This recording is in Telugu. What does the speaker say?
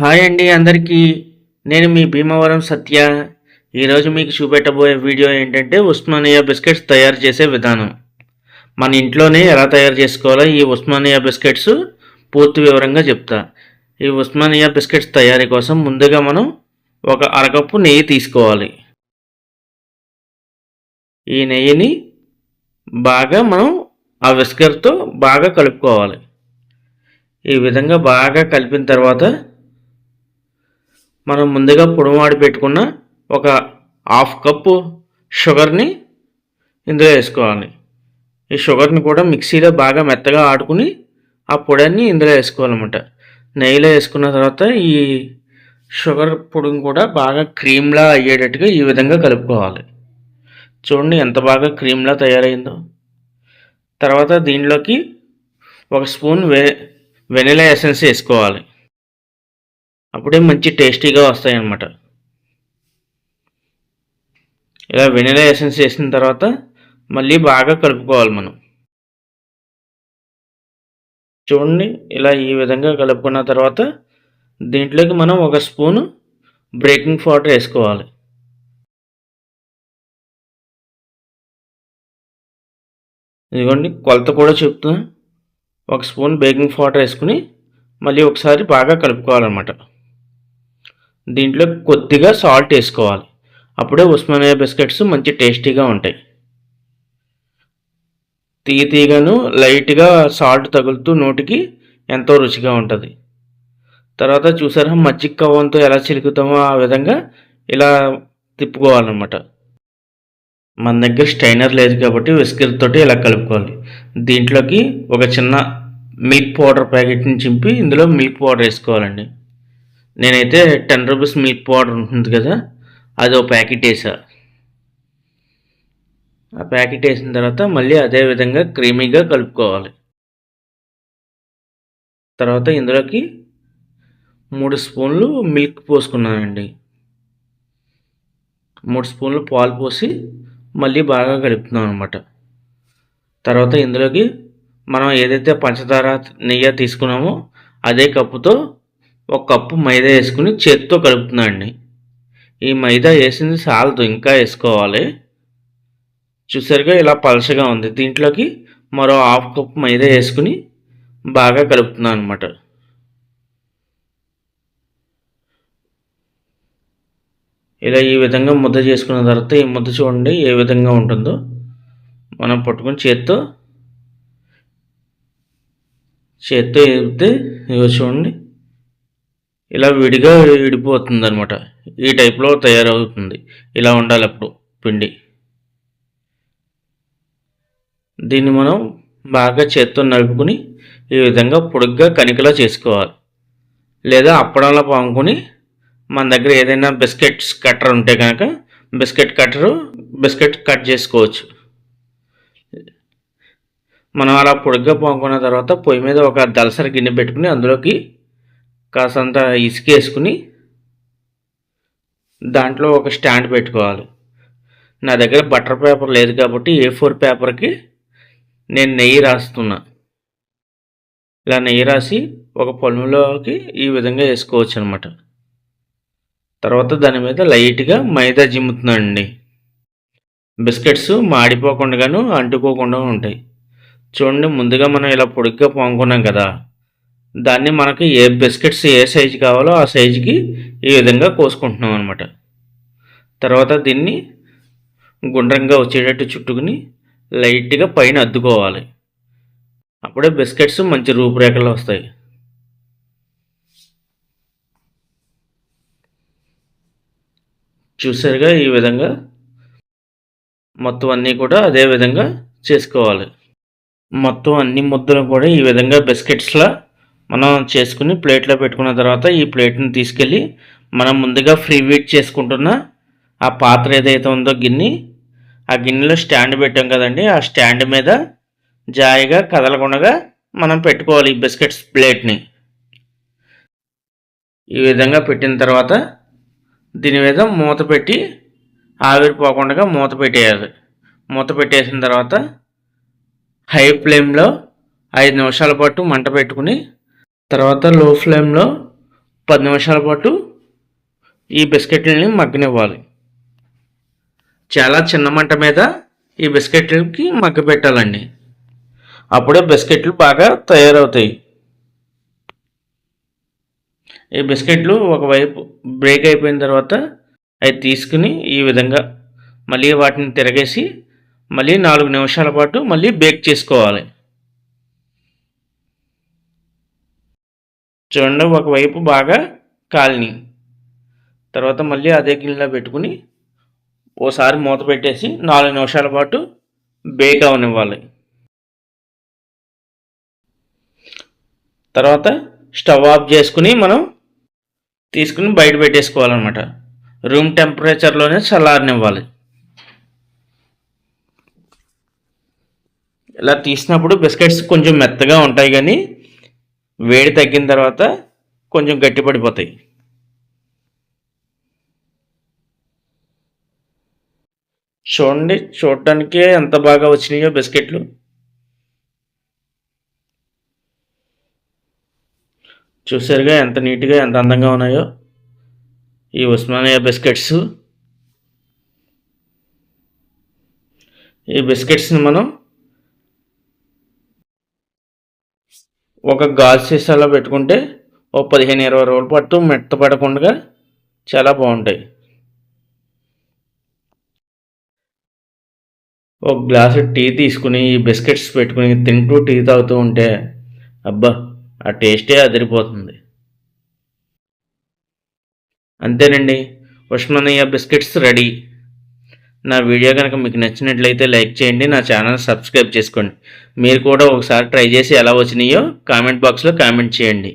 హాయ్ అండి అందరికీ. నేను మీ భీమవరం సత్య. ఈరోజు మీకు చూపెట్టబోయే వీడియో ఏంటంటే ఉస్మానియా బిస్కెట్స్ తయారు చేసే విధానం. మన ఇంట్లోనే ఎలా తయారు చేసుకోవాలో ఈ ఉస్మానియా బిస్కెట్స్ పూర్తి వివరంగా చెప్తా. ఈ ఉస్మానియా బిస్కెట్స్ తయారీ కోసం ముందుగా మనం ఒక అరకప్పు నెయ్యి తీసుకోవాలి. ఈ నెయ్యిని బాగా మనం ఆ విస్కర్తో బాగా కలుపుకోవాలి. ఈ విధంగా బాగా కలిపిన తర్వాత మనం ముందుగా పొడిమాడి పెట్టుకున్న ఒక హాఫ్ కప్పు షుగర్ని ఇందులో వేసుకోవాలి. ఈ షుగర్ని కూడా మిక్సీలో బాగా మెత్తగా ఆడుకుని ఆ పొడిని ఇందులో వేసుకోవాలన్నమాట. నెయ్యిలో వేసుకున్న తర్వాత ఈ షుగర్ పొడిని కూడా బాగా క్రీమ్లా అయ్యేటట్టుగా ఈ విధంగా కలుపుకోవాలి. చూడండి ఎంత బాగా క్రీమ్లా తయారైందో. తర్వాత దీనిలోకి ఒక స్పూన్ వె వెనిలా ఎసెన్స్ వేసుకోవాలి. అప్పుడే మంచి టేస్టీగా వస్తాయి అన్నమాట ఇలా వెనిలా ఎసెన్స్ వేసిన తర్వాత మళ్ళీ బాగా కలుపుకోవాలి మనం. చూడండి ఇలా ఈ విధంగా కలుపుకున్న తర్వాత దీంట్లోకి మనం ఒక స్పూను బ్రేకింగ్ పౌడర్ వేసుకోవాలి. ఇదిగోండి కొలత కూడా చెప్తున్నా. ఒక స్పూన్ బేకింగ్ పౌడర్ వేసుకుని మళ్ళీ ఒకసారి బాగా కలుపుకోవాలన్నమాట. దీంట్లో కొద్దిగా సాల్ట్ వేసుకోవాలి. అప్పుడే ఉస్మానియా బిస్కెట్స్ మంచి టేస్టీగా ఉంటాయి. తీగ తీగను లైట్గా సాల్ట్ తగులుతూ నోటికి ఎంతో రుచిగా ఉంటుంది. తర్వాత చూసారా మజ్జిగ కవ్వంతో ఎలా చిలుకుతామో ఆ విధంగా ఇలా తిప్పుకోవాలన్నమాట. మన దగ్గర స్టైనర్ లేదు కాబట్టి విస్కర్తోటి ఇలా కలుపుకోవాలి. దీంట్లోకి ఒక చిన్న మిల్క్ పౌడర్ ప్యాకెట్ని చింపి ఇందులో మిల్క్ పౌడర్ వేసుకోవాలండి. నేనైతే టెన్ రూపీస్ మిల్క్ పౌడర్ ఉంటుంది కదా అది ఒక ప్యాకెట్ వేసా. ఆ ప్యాకెట్ వేసిన తర్వాత మళ్ళీ అదే విధంగా క్రీమీగా కలుపుకోవాలి. తర్వాత ఇందులోకి మూడు స్పూన్లు మిల్క్ పోసుకున్నానండి. మూడు స్పూన్లు పాలు పోసి మళ్ళీ బాగా కలుపుతున్నాం అనమాట తర్వాత ఇందులోకి మనం ఏదైతే పంచదార నెయ్యి తీసుకున్నామో అదే కప్పుతో ఒక కప్పు మైదా వేసుకుని చేత్తో కలుపుతున్నాండి ఈ మైదా వేసింది సాలదు ఇంకా వేసుకోవాలి. చూసారుగా ఇలా పలసగా ఉంది. దీంట్లోకి మరో హాఫ్ కప్ మైదా వేసుకుని బాగా కలుపుతున్నాను అనమాట ఇలా ఈ విధంగా ముద్ద చేసుకున్న తర్వాత ఈ ముద్ద చూడండి ఏ విధంగా ఉంటుందో. మనం పట్టుకుని చేత్తో చేత్తో వేస్తే చూడండి. ఇలా విడిగా విడిపోతుంది అనమాట ఈ టైప్లో తయారవుతుంది. ఇలా ఉండాలి అప్పుడు పిండి. దీన్ని మనం బాగా చేత్తో నలుపుకుని ఈ విధంగా పొడుగ్గా కనికలా చేసుకోవాలి. లేదా అప్పడంలో పాముకొని మన దగ్గర ఏదైనా బిస్కెట్స్ కట్టర్ ఉంటే కనుక బిస్కెట్ కట్టరు బిస్కెట్ కట్ చేసుకోవచ్చు. మనం అలా పొడుగ్గా పాముకున్న తర్వాత పొయ్యి మీద ఒక దలసరి గిన్నె పెట్టుకుని అందులోకి కాసంత ఇసుక వేసుకుని దాంట్లో ఒక స్టాండ్ పెట్టుకోవాలి. నా దగ్గర బటర్ పేపర్ లేదు కాబట్టి ఏ ఫోర్ పేపర్కి నేను నెయ్యి రాస్తున్నా. ఇలా నెయ్యి రాసి ఒక పొలంలోకి ఈ విధంగా వేసుకోవచ్చు అనమాట తర్వాత దాని మీద లైట్గా మైదా జిమ్ముతున్నానండి బిస్కెట్స్ మాడిపోకుండాను అంటుకోకుండా ఉంటాయి. చూడండి ముందుగా మనం ఇలా పొడిగ్గా పొంగుకున్నాం కదా. దాన్ని మనకి ఏ బిస్కెట్స్ ఏ సైజు కావాలో ఆ సైజుకి ఈ విధంగా కోసుకుంటున్నాం అనమాట తర్వాత దీన్ని గుండ్రంగా వచ్చేటట్టు చుట్టుకుని లైట్గా పైన అద్దుకోవాలి. అప్పుడే బిస్కెట్స్ మంచి రూపురేఖలు వస్తాయి. చూసారుగా ఈ విధంగా మొత్తం అన్నీ కూడా అదే విధంగా చేసుకోవాలి. మొత్తం అన్ని ముద్దలు కూడా ఈ విధంగా బిస్కెట్స్లా మనం చేసుకుని ప్లేట్లో పెట్టుకున్న తర్వాత ఈ ప్లేట్ని తీసుకెళ్ళి మనం ముందుగా ఫ్రీ వీట్ చేసుకుంటున్న ఆ పాత్ర ఏదైతే ఉందో గిన్నె ఆ గిన్నెలో స్టాండ్ పెట్టాం కదండి ఆ స్టాండ్ మీద జాయిగా కదలకుండా మనం పెట్టుకోవాలి ఈ బిస్కెట్స్ ప్లేట్ని. ఈ విధంగా పెట్టిన తర్వాత దీని మీద మూత పెట్టి ఆవిరిపోకుండా మూత పెట్టేయాలి. మూత పెట్టేసిన తర్వాత హై ఫ్లేమ్లో ఐదు నిమిషాల పాటు మంట పెట్టుకుని తర్వాత లో ఫ్లేమ్లో పది నిమిషాల పాటు ఈ బిస్కెట్లని మగ్గనివ్వాలి. చాలా చిన్న మంట మీద ఈ బిస్కెట్లకి మగ్గ పెట్టాలండి. అప్పుడే బిస్కెట్లు బాగా తయారవుతాయి. ఈ బిస్కెట్లు ఒకవైపు బ్రేక్ అయిపోయిన తర్వాత అవి తీసుకుని ఈ విధంగా మళ్ళీ వాటిని తిరగేసి మళ్ళీ నాలుగు నిమిషాల పాటు మళ్ళీ బేక్ చేసుకోవాలి. చూడండి ఒకవైపు బాగా కాలిని. తర్వాత మళ్ళీ అదే గిన్నెలో పెట్టుకుని ఓసారి మూత పెట్టేసి నాలుగు నిమిషాల పాటు బేక్ అవనివ్వాలి తర్వాత స్టవ్ ఆఫ్ చేసుకుని మనం తీసుకుని బయట పెట్టేసుకోవాలన్నమాట. రూమ్ టెంపరేచర్లోనే చల్లారనివ్వాలి. ఇలా తీసినప్పుడు బిస్కెట్స్ కొంచెం మెత్తగా ఉంటాయి కానీ వేడి తగ్గిన తర్వాత కొంచెం గట్టిపడిపోతాయి. చూడండి చూడటానికే ఎంత బాగా వచ్చినాయో బిస్కెట్లు. చూసారుగా ఎంత నీట్గా ఎంత అందంగా ఉన్నాయో ఈ ఉస్మానియా బిస్కెట్స్. ఈ బిస్కెట్స్ని మనం ఒక గాజు సీసాలో పెట్టుకుంటే ఒక పదిహేను ఇరవై రోజుల పాటు మెత్తపడకుండా చాలా బాగుంటాయి. ఒక గ్లాసు టీ తీసుకుని ఈ బిస్కెట్స్ పెట్టుకుని తింటూ టీ తాగుతూ ఉంటే అబ్బా ఆ టేస్టే అదిరిపోతుంది. అంతేనండి ఉస్మానియా బిస్కెట్స్ రెడీ. నా వీడియో కనుక మీకు నచ్చినట్లయితే లైక్ చేయండి నా ఛానల్ సబ్స్క్రైబ్ చేసుకోండి. మీరు కూడా ఒకసారి ట్రై చేసి ఎలా వచ్చినాయో కామెంట్ బాక్స్లో కామెంట్ చేయండి.